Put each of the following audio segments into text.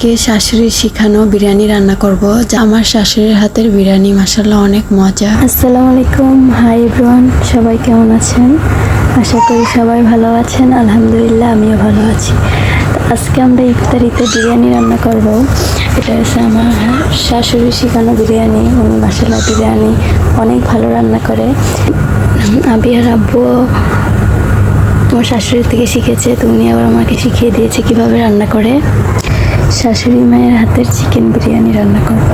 আজকে শাশুড়ির শিখানো বিরিয়ানি রান্না করব, যা আমার শাশুড়ির হাতের বিরিয়ানি মাসাল্লাহ অনেক মজা। আসসালামু আলাইকুম। হাই এভরিওয়ান, সবাই কেমন আছেন? আশা করি সবাই ভালো আছেন। আলহামদুলিল্লাহ, আমিও ভালো আছি। আজকে আমরা ইফতারিতে বিরিয়ানি রান্না করব। এটা হচ্ছে আমার শাশুড়ি শেখানো বিরিয়ানি। উনি মাসাল্লাহ বিরিয়ানি অনেক ভালো রান্না করে। আবি আর আব্বু আমার শাশুড়ির থেকে শিখেছে, তো উনি আবার আমাকে শিখিয়ে দিয়েছে কীভাবে রান্না করে। শাশুড়ি মায়ের হাতের চিকেন বিরিয়ানি রান্না করব।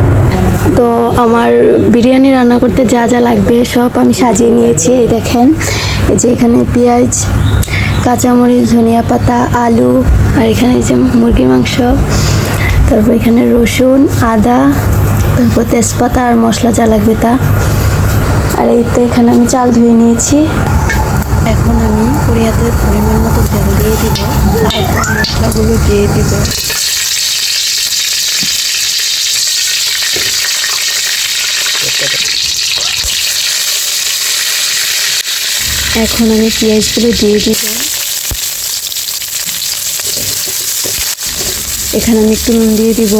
তো আমার বিরিয়ানি রান্না করতে যা যা লাগবে সব আমি সাজিয়ে নিয়েছি, এই দেখেন। এই যে এখানে পেঁয়াজ, কাঁচামরিচ, ধনিয়া পাতা, আলু, আর এখানে যে মুরগি মাংস। তারপর এখানে রসুন, আদা, তারপর তেজপাতা আর মশলা যা লাগবে তা। আর এই তো এখানে আমি চাল ধুয়ে নিয়েছি। এখন আমি কোরিয়াতে পরিমাণ মতো তেল দিয়ে দিব। মশলাগুলো দিয়ে দিব। এখন আমি পেঁয়াজগুলো দিয়ে দিব এখানে আমি একটু নুন দিয়ে দিব।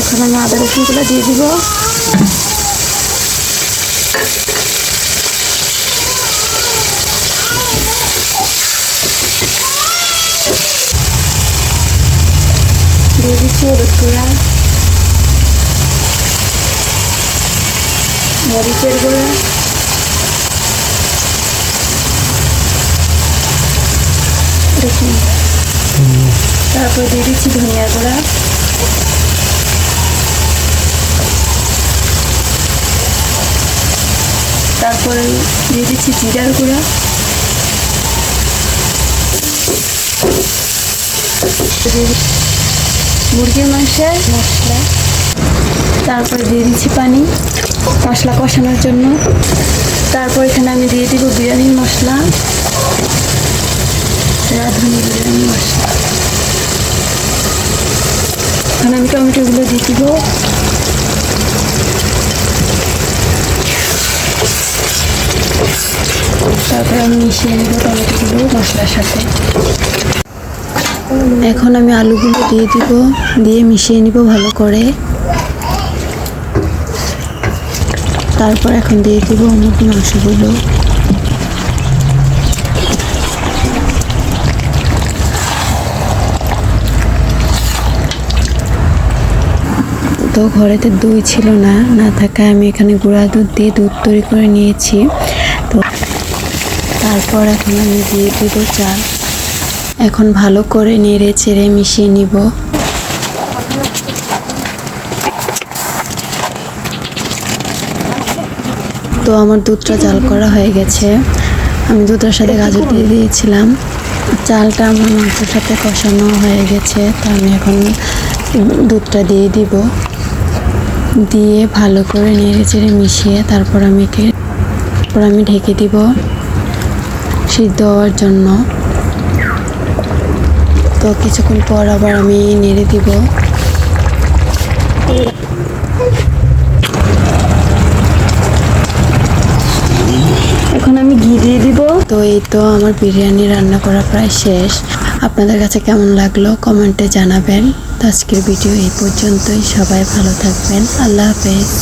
এখন আমি আদা রসুনগুলো দিয়ে দিব। দিয়ে দিচ্ছি হলুদ গুঁড়া মরিচের গুঁড়া তারপর দিয়ে দিচ্ছি ধনিয়ার গুঁড়া তারপরে দিয়ে দিচ্ছি জিরার গুঁড়া দিচ্ছি মুরগির মাংসের মশলা, তারপরে দিয়ে দিচ্ছি পানি, মশলা কষানোর জন্য। তারপর এখানে আমি দিয়ে দিব বিরিয়ানির মশলা, রাঁধুনি বিরিয়ানি মশলা। এখানে আমি টমেটোগুলো দিয়ে দিব। তারপর আমি মিশিয়ে নেব টমেটোগুলো মশলার সাথে। এখন আমি আলুগুলো দিয়ে দিব, দিয়ে মিশিয়ে নিব ভালো করে। তারপর এখন দিয়ে দিব মুরগি মাংসগুলো। তো ঘরেতে দই ছিল না না থাকায় আমি এখানে গুঁড়া দুধ দিয়ে দুধ তৈরি করে নিয়েছি। তো তারপর এখন আমি দিয়ে দিব চাল। এখন ভালো করে নেড়ে চেড়ে মিশিয়ে নিব। তো আমার দুধটা জাল করা হয়ে গেছে। আমি দুধটার সাথে গাজর দিয়ে দিয়েছিলাম। চালটা আমার মাংসের সাথে কষানো হয়ে গেছে, তো আমি এখন দুধটা দিয়ে দিব। দিয়ে ভালো করে নেড়ে চেড়ে মিশিয়ে তারপর আমি তারপর আমি ঢেকে দিব সিদ্ধ হওয়ার জন্য। তো কিছুক্ষণ পর আবার আমি নেড়ে দিব। এখন আমি ঘি দিয়ে দিব। তো এই তো আমার বিরিয়ানি রান্না করা প্রায় শেষ। আপনাদের কাছে কেমন লাগল কমেন্টে জানাবেন। তো আজকের ভিডিও এই পর্যন্তই। সবাই ভালো থাকবেন। আল্লাহ হাফেজ।